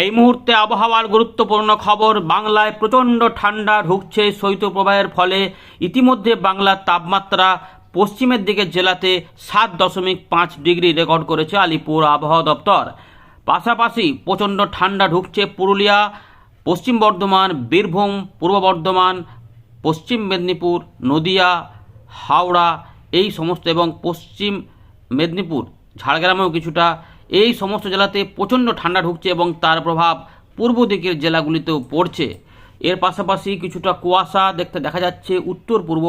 এই মুহূর্তে আবহাওয়ার গুরুত্বপূর্ণ খবর, বাংলায় প্রচণ্ড ঠান্ডা ঢুকছে শৈত্যপ্রবাহের ফলে। ইতিমধ্যে বাংলার তাপমাত্রা পশ্চিমের দিকে জেলাতে সাত দশমিক পাঁচ ডিগ্রি রেকর্ড করেছে আলিপুর আবহাওয়া দপ্তর। পাশাপাশি প্রচণ্ড ঠান্ডা ঢুকছে পুরুলিয়া, পশ্চিম বর্ধমান, বীরভূম, পূর্ব বর্ধমান, পশ্চিম মেদিনীপুর, নদিয়া, হাওড়া, এই সমস্ত এবং পশ্চিম মেদিনীপুর, ঝাড়গ্রামেও কিছুটা এই সমস্ত জেলাতে প্রচণ্ড ঠান্ডা ঢুকছে এবং তার প্রভাব পূর্ব দিকের জেলাগুলিতেও পড়ছে। এর পাশাপাশি কিছুটা কুয়াশা দেখতে দেখা যাচ্ছে উত্তর পূর্ব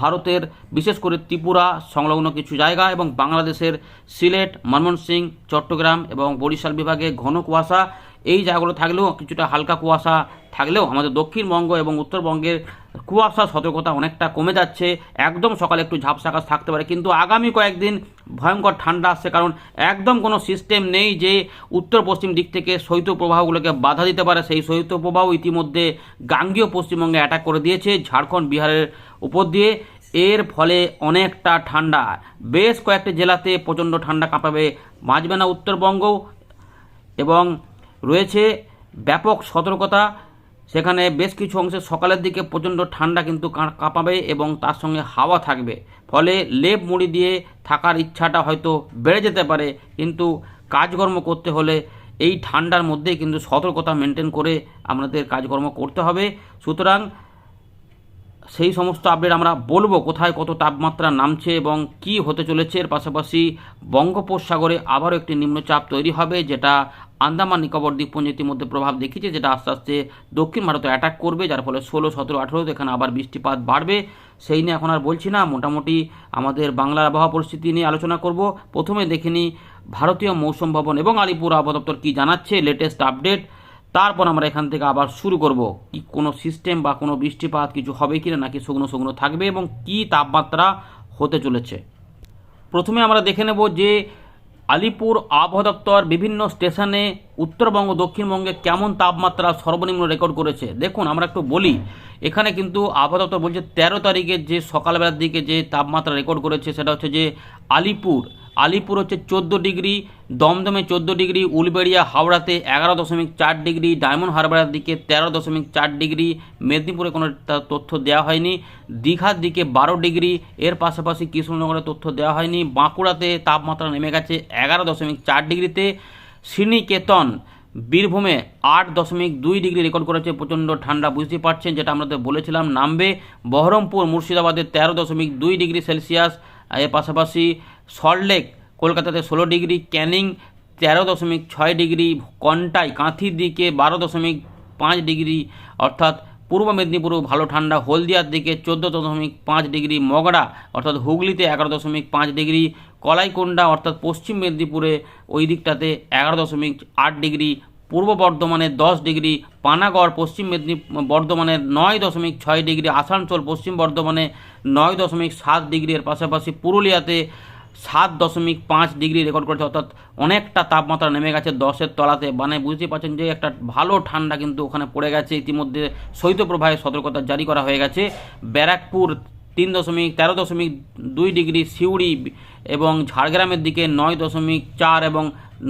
ভারতের, বিশেষ করে ত্রিপুরা সংলগ্ন কিছু জায়গা এবং বাংলাদেশের সিলেট ময়মনসিংহ চট্টগ্রাম এবং বরিশাল বিভাগে ঘন কুয়াশা। এই জায়গাগুলো থাকলেও কিছুটা হালকা কুয়াশা থাকলেও আমাদের দক্ষিণবঙ্গ এবং উত্তরবঙ্গের কুয়াশা সতর্কতা অনেকটা কমে যাচ্ছে। একদম সকালে একটু ঝাপসা আকাশ থাকতে পারে, কিন্তু আগামী কয়েকদিন ভয়ঙ্কর ঠান্ডা আসছে কারণ একদম কোনো সিস্টেম নেই যে উত্তর পশ্চিম দিক থেকে শৈত্যপ্রবাহগুলোকে বাধা দিতে পারে। সেই শৈত্যপ্রবাহ ইতিমধ্যে গাঙ্গীয় পশ্চিমবঙ্গে অ্যাটাক করে দিয়েছে। ঝাড়খণ্ড, বিহারের উপর দিয়ে এর ফলে অনেকটা ঠান্ডা। বেশ কয়েকটি জেলাতে প্রচণ্ড ঠান্ডা কাঁপাবে। বাঁচবে না উত্তরবঙ্গ এবং রয়েছে ব্যাপক সতর্কতা। সেখানে বেশ কিছু অংশে সকালের দিকে প্রচণ্ড ঠান্ডা কিন্তু কাঁপাবে এবং তার সঙ্গে হাওয়া থাকবে। ফলে লেপ মুড়ি দিয়ে থাকার ইচ্ছাটা হয়তো বেড়ে যেতে পারে। কিন্তু কাজকর্ম করতে হলে এই ঠান্ডার মধ্যেই কিন্তু সতর্কতা মেনটেন করে আমাদের কাজকর্ম করতে হবে। সুতরাং সেই সমস্ত আপডেট আমরা বলব, কোথায় কত তাপমাত্রা নামছে এবং কি হতে চলেছে। এর পাশাপাশি বঙ্গোপসাগরে আবারও একটি নিম্নচাপ তৈরি হবে, যেটা আন্দামান, নিকোবর দ্বীপপুঞ্জ ইতিমধ্যে প্রভাব দেখিয়েছে, যেটা আস্তে আস্তে দক্ষিণ ভারতে অ্যাটাক করবে, যার ফলে ষোলো, সতেরো, আঠেরোতে এখানে আবার বৃষ্টিপাত বাড়বে। সেই নিয়ে এখন আর বলছি না, মোটামুটি আমাদের বাংলার আবহাওয়া পরিস্থিতি নিয়ে আলোচনা করব। প্রথমে দেখে ভারতীয় মৌসুম ভবন এবং আলিপুর আবহাওয়া দপ্তর কী জানাচ্ছে লেটেস্ট আপডেট তারপর আমরা এখান থেকে আবার শুরু করব কি কোনো সিস্টেম বা কোনো বৃষ্টিপাত কিছু হবে কি না নাকি শুকনো শুকনো থাকবে এবং কি তাপমাত্রা হতে চলেছে। প্রথমে আমরা দেখে নেব যে আলিপুর আবহাওয়া দপ্তর বিভিন্ন স্টেশনে উত্তরবঙ্গ, দক্ষিণবঙ্গে কেমন তাপমাত্রা সর্বনিম্ন রেকর্ড করেছে। দেখুন, আমরা একটু বলি, এখানে কিন্তু আবহাওয়া দপ্তর বলছে তেরো তারিখে যে সকালবেলার দিকে যে তাপমাত্রা রেকর্ড করেছে সেটা হচ্ছে যে আলিপুর। আলিপুর হচ্ছে চোদ্দ ডিগ্রি, দমদমে চোদ্দ ডিগ্রি, উলবেড়িয়া, হাওড়াতে এগারো দশমিক চার ডিগ্রি, ডায়মন্ড হারবারের দিকে তেরো দশমিক চার ডিগ্রি, মেদিনীপুরে কোনো তথ্য দেওয়া হয়নি। দীঘার দিকে বারো ডিগ্রি, এর পাশাপাশি কৃষ্ণনগরে তথ্য দেওয়া হয়নি। বাঁকুড়াতে তাপমাত্রা নেমে গেছে এগারো দশমিক চার ডিগ্রিতে। শ্রীনিকেতন, বীরভূমে আট দশমিক দুই ডিগ্রি রেকর্ড করেছে, প্রচণ্ড ঠান্ডা বুঝতে পারছেন যেটা আমরা তো বলেছিলাম, নামবে। বহরমপুর, মুর্শিদাবাদে তেরো দশমিক দুই ডিগ্রি সেলসিয়াস। এর পাশাপাশি সল্টলেক কলকাতাতে ষোলো ডিগ্রি, ক্যানিং তেরো দশমিক ছয় ডিগ্রি, কন্টাই কাঁথির দিকে বারো দশমিক পাঁচ ডিগ্রি, অর্থাৎ পূর্ব মেদিনীপুরেও ভালো ঠান্ডা, হলদিয়ার দিকে চোদ্দ দশমিক পাঁচ ডিগ্রি, মগড়া, অর্থাৎ হুগলিতে এগারো দশমিক পাঁচ ডিগ্রি, কলাইকোন্ডা, অর্থাৎ পশ্চিম মেদিনীপুরে ওই দিকটাতে এগারো দশমিক আট ডিগ্রি, পূর্ব বর্ধমানে দশ ডিগ্রি, পানাগড়, পশ্চিম মেদিনীপুর বর্ধমানে নয় দশমিক ছয় ডিগ্রি, আসানসোল, পশ্চিম বর্ধমানে নয় দশমিক সাত ডিগ্রি এর পাশাপাশি পুরুলিয়াতে সাত দশমিক পাঁচ ডিগ্রি রেকর্ড করেছে, অর্থাৎ অনেকটা তাপমাত্রা নেমে গেছে দশের তলাতে। মানে বুঝতে পারছেন যে একটা ভালো ঠান্ডা কিন্তু ওখানে পড়ে গেছে। ইতিমধ্যে শৈত্যপ্রবাহের সতর্কতা জারি করা হয়ে গেছে। ব্যারাকপুর তিন দশমিক, তেরো দশমিক দুই ডিগ্রি, সিউড়ি এবং ঝাড়গ্রামের দিকে নয় দশমিক চার এবং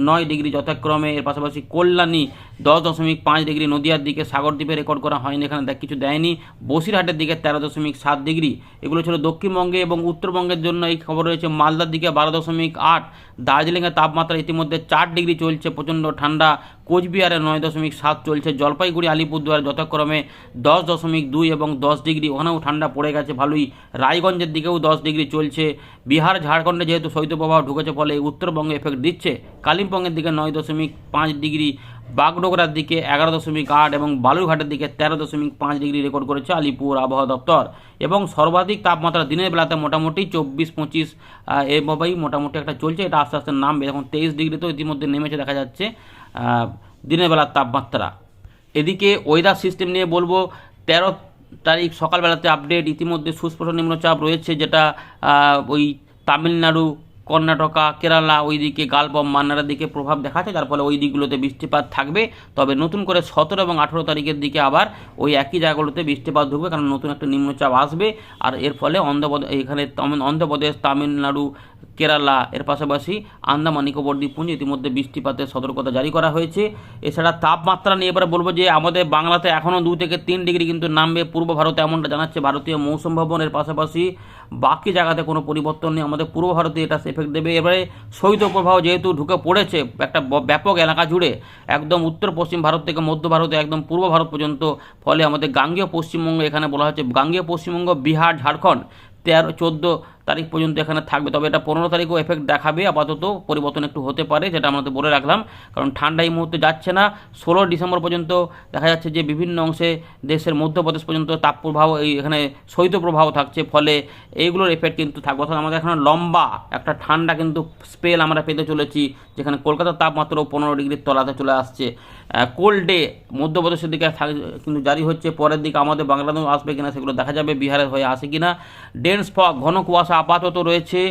নয় ডিগ্রি যথাক্রমে। এর পাশাপাশি কল্যাণী দশ দশমিক পাঁচ ডিগ্রি নদিয়ার দিকে সাগরদ্বীপে রেকর্ড করা হয়নি, এখানে দেখ কিছু দেয়নি। বসিরহাটের দিকে তেরো দশমিক সাত ডিগ্রি, এগুলো ছিল দক্ষিণবঙ্গে এবং উত্তরবঙ্গের জন্য এই খবর রয়েছে। মালদার দিকে বারো দশমিক আট দার্জিলিংয়ের তাপমাত্রা ইতিমধ্যে চার ডিগ্রি চলছে, প্রচণ্ড ঠান্ডা। কোচবিহারে নয় দশমিক সাত চলছে, জলপাইগুড়ি, আলিপুরদুয়ার যথাক্রমে দশ দশমিক দুই এবং দশ ডিগ্রি, ওখানেও ঠান্ডা পড়ে গেছে ভালোই। রায়গঞ্জের দিকেও দশ ডিগ্রি চলছে। বিহার, ঝাড়খণ্ডে যেহেতু শৈত্যপ্রবাহ ঢুকেছে ফলে উত্তরবঙ্গে এফেক্ট দিচ্ছে, কালিম্পংয়ের দিকে নয় দশমিক পাঁচ ডিগ্রি। বাগডোগরার দিকে এগারো দশমিক আট এবং বালুরঘাটের দিকে তেরো দশমিক পাঁচ ডিগ্রি রেকর্ড করেছে আলিপুর আবহাওয়া দপ্তর। এবং সর্বাধিক তাপমাত্রা দিনের বেলাতে মোটামুটি চব্বিশ, পঁচিশ এভাবেই মোটামুটি একটা চলছে। এটা আস্তে আস্তে নামবে। এখন তেইশ ডিগ্রি তো ইতিমধ্যে নেমেছে দেখা যাচ্ছে দিনের বেলার তাপমাত্রা। এদিকে ওয়েদার সিস্টেম নিয়ে বলব, তেরো তারিখ সকালবেলাতে আপডেট ইতিমধ্যে সুস্পষ্ট নিম্নচাপ রয়েছে যেটা ওই তামিলনাড়ু কর্ণাটকা, কেরালা, ওইদিকে গালবম, মান্নারের দিকে প্রভাব দেখাচ্ছে, যার ফলে ওই দিকগুলোতে বৃষ্টিপাত থাকবে। তবে নতুন করে সতেরো এবং আঠেরো তারিখের দিকে আবার ওই একই জায়গাগুলোতে বৃষ্টিপাত ঢুকবে, কারণ নতুন একটা নিম্নচাপ আসবে। আর এর ফলে অন্ধ্রপ্রদেশ, এখানে অন্ধ্রপ্রদেশ, তামিলনাড়ু কেরালা। এর পাশাপাশি আন্দামান, নিকোবর দ্বীপপুঞ্জ ইতিমধ্যে বৃষ্টিপাতের সতর্কতা জারি করা হয়েছে। এছাড়া তাপমাত্রা নিয়ে এবারে বলব যে, আমাদের বাংলাতে এখনও দু থেকে তিন ডিগ্রি কিন্তু নামবে পূর্ব ভারতে, এমনটা জানাচ্ছে ভারতীয় মৌসুম ভবন। এর পাশাপাশি বাকি জায়গাতে কোনো পরিবর্তন নেই। আমাদের পূর্ব ভারতে এটা এফেক্ট দেবে। এবারে শৈত্য প্রবাহ যেহেতু ঢুকে পড়েছে, একটা ব্যাপক এলাকা জুড়ে, একদম উত্তর পশ্চিম ভারত থেকে মধ্য ভারতে, একদম পূর্ব ভারত পর্যন্ত, ফলে আমাদের গাঙ্গেয় পশ্চিমবঙ্গ, এখানে বলা হচ্ছে গাঙ্গেয় পশ্চিমবঙ্গ, বিহার, ঝাড়খণ্ড, তেরো, চোদ্দ তারিখ পর্যন্ত এখানে থাকবে। তবে এটা পনেরো তারিখও এফেক্ট দেখাবে, আপাতত পরিবর্তন একটু হতে পারে, যেটা আমাদের বলে রাখলাম। কারণ ঠান্ডা এই মুহূর্তে যাচ্ছে না। ষোলো ডিসেম্বর পর্যন্ত দেখা যাচ্ছে যে বিভিন্ন অংশে দেশের মধ্যপ্রদেশ পর্যন্ত তাপপ্রবাহ এই এখানে শৈত্যপ্রবাহ থাকছে। ফলে এইগুলোর এফেক্ট কিন্তু থাকবে। অর্থাৎ আমাদের এখানে লম্বা একটা ঠান্ডা কিন্তু স্পেল আমরা পেতে চলেছি, যেখানে কলকাতার তাপমাত্রাও পনেরো ডিগ্রির তলাতে চলে আসছে। কোল্ড ডে মধ্যপ্রদেশের দিকে কিন্তু জারি হচ্ছে। পরের দিকে আমাদের বাংলাদেশ আসবে কিনা সেগুলো দেখা যাবে। বিহারের হয়ে আসে কিনা। ডেন্স ফগ ঘন কুয়াশা আপাতত রয়েছে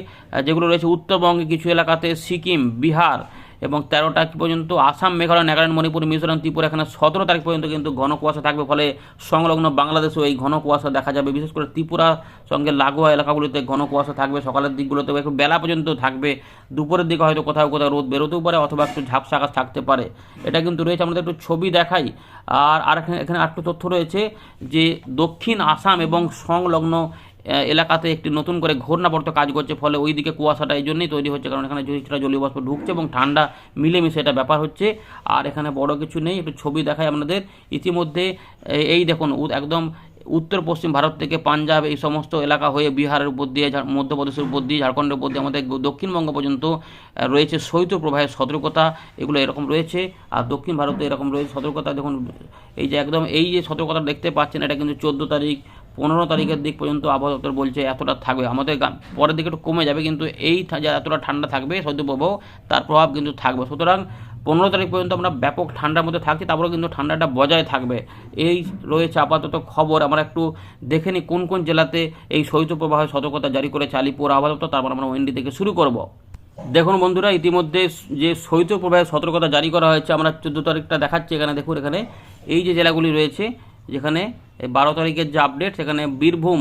যেগুলো রয়েছে উত্তরবঙ্গে কিছু এলাকাতে, সিকিম, বিহার এবং তেরো তারিখ পর্যন্ত, আসাম, মেঘালয়, নাগাল্যান্ড, মণিপুর, মিজোরাম, ত্রিপুরা, এখানে সতেরো তারিখ পর্যন্ত কিন্তু ঘন কুয়াশা থাকবে ফলে সংলগ্ন বাংলাদেশেও এই ঘন কুয়াশা দেখা যাবে। বিশেষ করে ত্রিপুরা সঙ্গে লাগোয়া এলাকাগুলিতে ঘন কুয়াশা থাকবে। সকালের দিকগুলোতে একটু বেলা পর্যন্ত থাকবে। দুপুরের দিকে হয়তো কোথাও কোথাও রোদ বেরোতেও পারে অথবা একটু ঝাপসা আকাশ থাকতে পারে। এটা কিন্তু রয়েছে, আমাদের একটু ছবি দেখাই। আর আর এখানে এখানে আরেকটু তথ্য রয়েছে যে দক্ষিণ আসাম এবং সংলগ্ন এলাকাতে একটি নতুন করে ঘূর্ণাবর্ত কাজ করছে, ফলে ওই দিকে কুয়াশাটা এই জন্যই তৈরি হচ্ছে, কারণ এখানে কিছুটা জলীয় বাষ্প ঢুকছে এবং ঠান্ডা মিলেমিশে এটা ব্যাপার হচ্ছে। আর এখানে বড় কিছু নেই, একটু ছবি দেখায় আপনাদের। ইতিমধ্যে এই দেখুন একদম উত্তর পশ্চিম ভারত থেকে পাঞ্জাব, এই সমস্ত এলাকা হয়ে বিহারের উপর দিয়ে মধ্যপ্রদেশের উপর দিয়ে, ঝাড়খণ্ডের উপর দিয়ে আমাদের দক্ষিণবঙ্গ পর্যন্ত রয়েছে শৈত্য প্রবাহের সতর্কতা, এগুলো এরকম রয়েছে। আর দক্ষিণ ভারতে এরকম রয়েছে সতর্কতা, দেখুন, এই যে একদম এই যে সতর্কতা দেখতে পাচ্ছেন, এটা কিন্তু চোদ্দ তারিখ পনেরো তারিখের দিক পর্যন্ত আবহাওয়া দপ্তর বলছে এতটা থাকবে। আমাদের পরের দিকে একটু কমে যাবে, কিন্তু এই এতটা ঠান্ডা থাকবে শৈত্যপ্রবাহ তার প্রভাব কিন্তু থাকবে। সুতরাং পনেরো তারিখ পর্যন্ত আমরা ব্যাপক ঠান্ডার মধ্যে থাকছি তারপরে কিন্তু ঠান্ডাটা বজায় থাকবে। এই রয়েছে আপাতত খবর। আমরা একটু দেখে নিই কোন কোন জেলাতে এই শৈত্যপ্রবাহের সতর্কতা জারি করেছে আলিপুর আবহাওয়া দপ্তর। তারপর আমরা ওয়েন্ডি থেকে শুরু করব। দেখুন বন্ধুরা, ইতিমধ্যে যে শৈত্যপ্রবাহের সতর্কতা জারি করা হয়েছে, আমরা চোদ্দ তারিখটা দেখাচ্ছি এখানে। দেখুন এখানে এই যে জেলাগুলি রয়েছে যেখানে বারো তারিখের যে আপডেট সেখানে বীরভূম,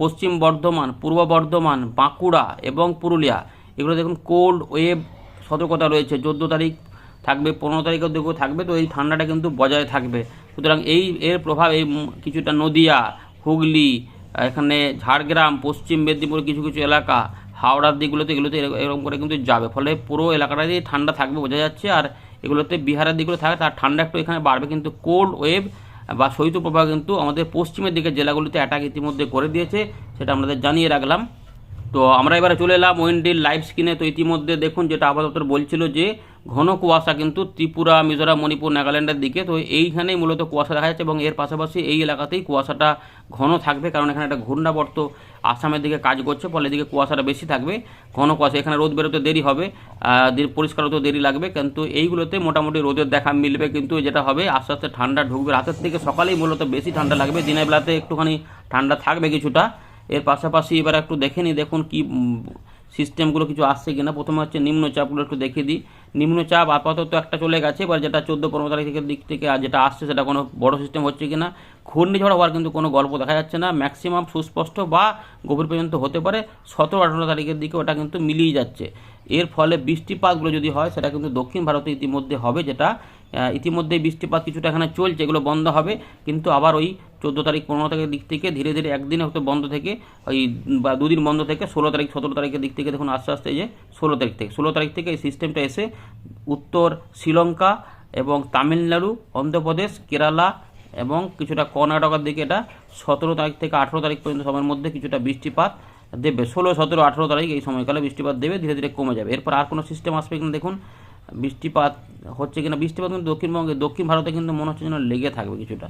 পশ্চিম বর্ধমান, পূর্ব বর্ধমান, বাঁকুড়া এবং পুরুলিয়া, এগুলো দেখুন কোল্ড ওয়েভ সতর্কতা রয়েছে। চোদ্দ তারিখ থাকবে, পনেরো তারিখের দিকেও থাকবে, তো এই ঠান্ডাটা কিন্তু বজায় থাকবে। সুতরাং এই, এর প্রভাব এই কিছুটা নদিয়া, হুগলি, এখানে ঝাড়গ্রাম, পশ্চিম মেদিনীপুর কিছু কিছু এলাকা, হাওড়ার দিকগুলোতে এগুলোতে এরকম করে কিন্তু যাবে। ফলে পুরো এলাকাটাতেই ঠান্ডা থাকবে, বোঝা যাচ্ছে। আর এগুলোতে বিহারের দিকগুলো থাকে তার ঠান্ডা একটু এখানে বাড়বে। কিন্তু কোল্ড ওয়েভ বা শৈত্যপ্রবাহ কিন্তু আমাদের পশ্চিমের দিকে জেলাগুলিতে অ্যাটাক ইতিমধ্যে করে দিয়েছে, সেটা আমাদের জানিয়ে রাখলাম। তো আমরা এবারে চলে এলাম ওয়েন্ডির লাইভ স্ক্রিনে তো ইতিমধ্যে দেখুন যেটা দপ্তর বলছিল যে, ঘন কুয়াশা কিন্তু ত্রিপুরা, মিজোরাম, মণিপুর, নাগাল্যান্ডের দিকে। তো এইখানেই মূলত কুয়াশা দেখা যাচ্ছে এবং এর পাশাপাশি এই এলাকাতেই কুয়াশাটা ঘন থাকবে কারণ এখানে একটা ঘূর্ণাবর্ত আসামের দিকে কাজ করছে, ফলে এদিকে কুয়াশাটা বেশি থাকবে। ঘন কুয়াশা, এখানে রোদ বেরোতে দেরি হবে পরিষ্কার হতে দেরি লাগবে। কিন্তু এইগুলোতে মোটামুটি রোদের দেখা মিলবে কিন্তু যেটা হবে, আস্তে আস্তে ঠান্ডা ঢুকবে। রাতের থেকে সকালেই মূলত বেশি ঠান্ডা লাগবে, দিনের বেলাতে একটুখানি ঠান্ডা থাকবে কিছুটা। এর পাশাপাশি এবার একটু দেখে নিই, দেখুন কি সিস্টেমগুলো কিছু আসছে কিনা। প্রথমে হচ্ছে নিম্নচাপগুলো একটু দেখে দিই। নিম্নচাপ আপাতত একটা চলে গেছে, এবার যেটা চোদ্দ পনেরো তারিখের দিক থেকে আর যেটা আসছে সেটা কোনো বড় সিস্টেম হচ্ছে কি কিনা ঘূর্ণিঝড় হওয়ার কিন্তু কোনো গল্প দেখা যাচ্ছে না। ম্যাক্সিমাম সুস্পষ্ট বা গভীর পর্যন্ত হতে পারে। সতেরো আঠেরো তারিখের দিকে ওটা কিন্তু মিলিয়ে যাচ্ছে। এর ফলে বৃষ্টিপাতগুলো যদি হয়, সেটা কিন্তু দক্ষিণ ভারতে ইতিমধ্যে হবে, যেটা আহ, ইতিমধ্যে বৃষ্টিপাত কিছুটা এখানে চলছে এগুলো বন্ধ হবে। কিন্তু আবার ওই চোদ্দ তারিখ পনেরো তারিখের দিক থেকে ধীরে ধীরে একদিন হয়তো বন্ধ থেকে ওই বা দুদিন বন্ধ থেকে ষোলো তারিখ সতেরো তারিখের দিক থেকে দেখুন আস্তে আস্তে যে ষোলো তারিখ থেকে ষোলো তারিখ থেকে এই সিস্টেমটা এসে উত্তর শ্রীলঙ্কা এবং তামিলনাড়ু অন্ধ্রপ্রদেশ কেরালা এবং কিছুটা কর্ণাটকের দিকে এটা সতেরো তারিখ থেকে আঠেরো তারিখ পর্যন্ত সময়ের মধ্যে কিছুটা বৃষ্টিপাত দেবে। ষোলো সতেরো আঠেরো তারিখ এই সময়কালে বৃষ্টিপাত দেবে ধীরে ধীরে কমে যাবে। এরপর আর কোনো সিস্টেম আসবে কিনা দেখুন। বৃষ্টিপাত হচ্ছে কিনা বৃষ্টিপাত কিন্তু দক্ষিণবঙ্গে, দক্ষিণ ভারতে কিন্তু মনে হচ্ছে যেন লেগে থাকবে কিছুটা।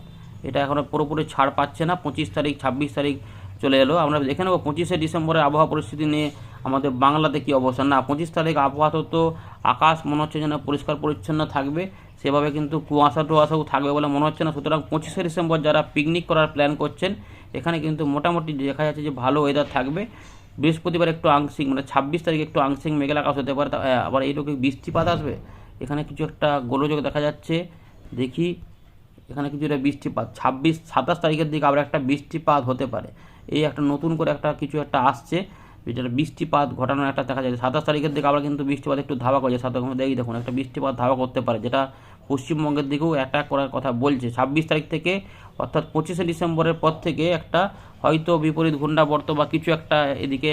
এটা এখনও পুরোপুরি ছাড় পাচ্ছে না, পঁচিশ তারিখ, ছাব্বিশ তারিখ চলে এলো। আমরা দেখে নেব পঁচিশে ডিসেম্বরে আবহাওয়া পরিস্থিতি নিয়ে আমাদের বাংলাতে কী অবস্থা না, পঁচিশ তারিখ আবহাওয়া তো আকাশ মনে হচ্ছে যেন পরিষ্কার পরিচ্ছন্ন থাকবে, সেভাবে কিন্তু কুয়াশা টুয়াশাও থাকবে বলে মনে হচ্ছে না। সুতরাং পঁচিশে ডিসেম্বর যারা পিকনিক করার প্ল্যান করছেন, এখানে কিন্তু মোটামুটি দেখা যাচ্ছে যে ভালো ওয়েদার থাকবে। বৃহস্পতিবার একটু আংশিক মানে ছাব্বিশ তারিখ একটু আংশিক মেঘলা আকাশ হতে পারে আবার এইরকম বৃষ্টিপাত আসবে। এখানে কিছু একটা গোলযোগ দেখা যাচ্ছে। দেখি, এখানে কিছুটা বৃষ্টিপাত। ছাব্বিশ, সাতাশ তারিখের দিকে আবার একটা বৃষ্টিপাত হতে পারে। এই একটা নতুন করে একটা কিছু একটা আসছে। যেটা বৃষ্টিপাত ঘটানোর একটা দেখা যায়। সাতাশ তারিখের দিকে আবার কিন্তু বৃষ্টিপাত একটু ধাওয়া করছে। সাতাশ দেখি, দেখুন, একটা বৃষ্টিপাত ধাওয়া করতে পারে, যেটা পশ্চিমবঙ্গের দিকেও অ্যাটাক করার কথা বলছে। ছাব্বিশ তারিখ থেকে, অর্থাৎ পঁচিশে ডিসেম্বরের পর থেকে একটা হয়তো বিপরীত ঘূর্ণাবর্ত বা কিছু একটা এদিকে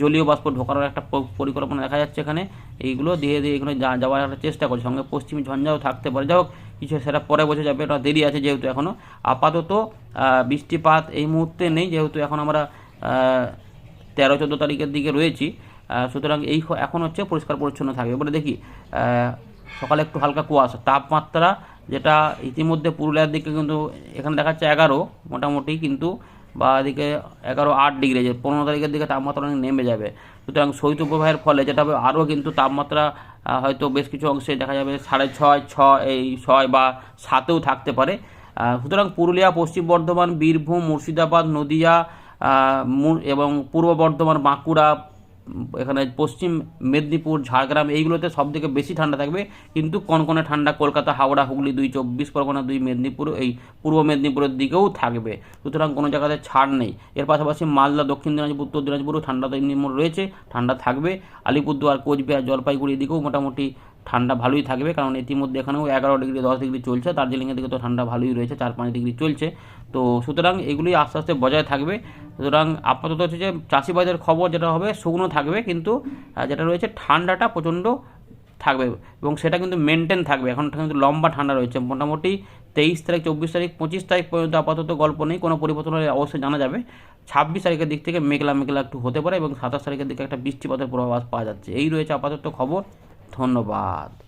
জলীয় বাষ্প ঢোকানোর একটা পরিকল্পনা দেখা যাচ্ছে এখানে। এইগুলো ধীরে ধীরে এখানে যাওয়ার একটা চেষ্টা করছে। সঙ্গে পশ্চিমী ঝঞ্ঝাও থাকতে পারে। যাই হোক, কিছু সেটা পরে বোঝা যাবে, এটা দেরি আছে যেহেতু এখনও আপাতত বৃষ্টিপাত এই মুহূর্তে নেই, যেহেতু এখন আমরা তেরো চোদ্দ তারিখের দিকে রয়েছি। সুতরাং এই এখন হচ্ছে পরিষ্কার পরিচ্ছন্ন থাকবে এবারে দেখি সকালে একটু হালকা কুয়াশা। তাপমাত্রা যেটা ইতিমধ্যে পুরুলিয়ার দিকে কিন্তু এখানে দেখাচ্ছে এগারো মোটামুটি কিন্তু বা এদিকে এগারো আট ডিগ্রি, যে পনেরো তারিখের দিকে তাপমাত্রা অনেক নেমে যাবে। সুতরাং শৈত্যপ্রবাহের ফলে যেটা আরও কিন্তু তাপমাত্রা হয়তো বেশ কিছু অংশে দেখা যাবে সাড়ে ছয় ছয়, এই ছয় বা সাতেও থাকতে পারে। সুতরাং পুরুলিয়া, পশ্চিম বর্ধমান, বীরভূম, মুর্শিদাবাদ, নদিয়া এবং পূর্ব বর্ধমান, বাঁকুড়া, এখানে পশ্চিম মেদিনীপুর, ঝাড়গ্রাম এইগুলোতে সব থেকে বেশি ঠান্ডা থাকবে। কিন্তু কনকনে ঠান্ডা কলকাতা, হাওড়া, হুগলি দুই, চব্বিশ পরগনা দুই, মেদিনীপুর এই পূর্ব মেদিনীপুরের দিকেও থাকবে। সুতরাং কোনো জায়গাতে ছাড় নেই। এর পাশাপাশি মালদা, দক্ষিণ দিনাজপুর, উত্তর দিনাজপুরও ঠান্ডা তো রয়েছে, ঠান্ডা থাকবে। আলিপুরদুয়ার, কোচবিহার, জলপাইগুড়ি দিকেও মোটামুটি ঠান্ডা ভালোই থাকবে, কারণ ইতিমধ্যে এখানেও এগারো ডিগ্রি, দশ ডিগ্রি চলছে, দার্জিলিংয়ের দিকে তো ঠান্ডা ভালোই রয়েছে, চার পাঁচ ডিগ্রি চলছে। তো সুতরাং এগুলি আস্তে আস্তে বজায় থাকবে। সুতরাং আপাতত হচ্ছে যে চাষিবাদের খবর যেটা হবে, শুকনো থাকবে, কিন্তু যেটা রয়েছে ঠান্ডাটা প্রচণ্ড থাকবে এবং সেটা কিন্তু মেনটেন থাকবে। এখন কিন্তু লম্বা ঠান্ডা রয়েছে। মোটামুটি তেইশ তারিখ, চব্বিশ তারিখ, পঁচিশ তারিখ পর্যন্ত আপাতত গল্প নেই, কোনো পরিবর্তন হলে অবশ্যই জানা যাবে। ছাব্বিশ তারিখের দিক থেকে মেঘলা মেঘলা একটু হতে পারে এবং সাতাশ তারিখের দিকে একটা বৃষ্টিপাতের পূর্বাভাস পাওয়া যাচ্ছে। এই রয়েছে আপাতত খবর। ধন্যবাদ।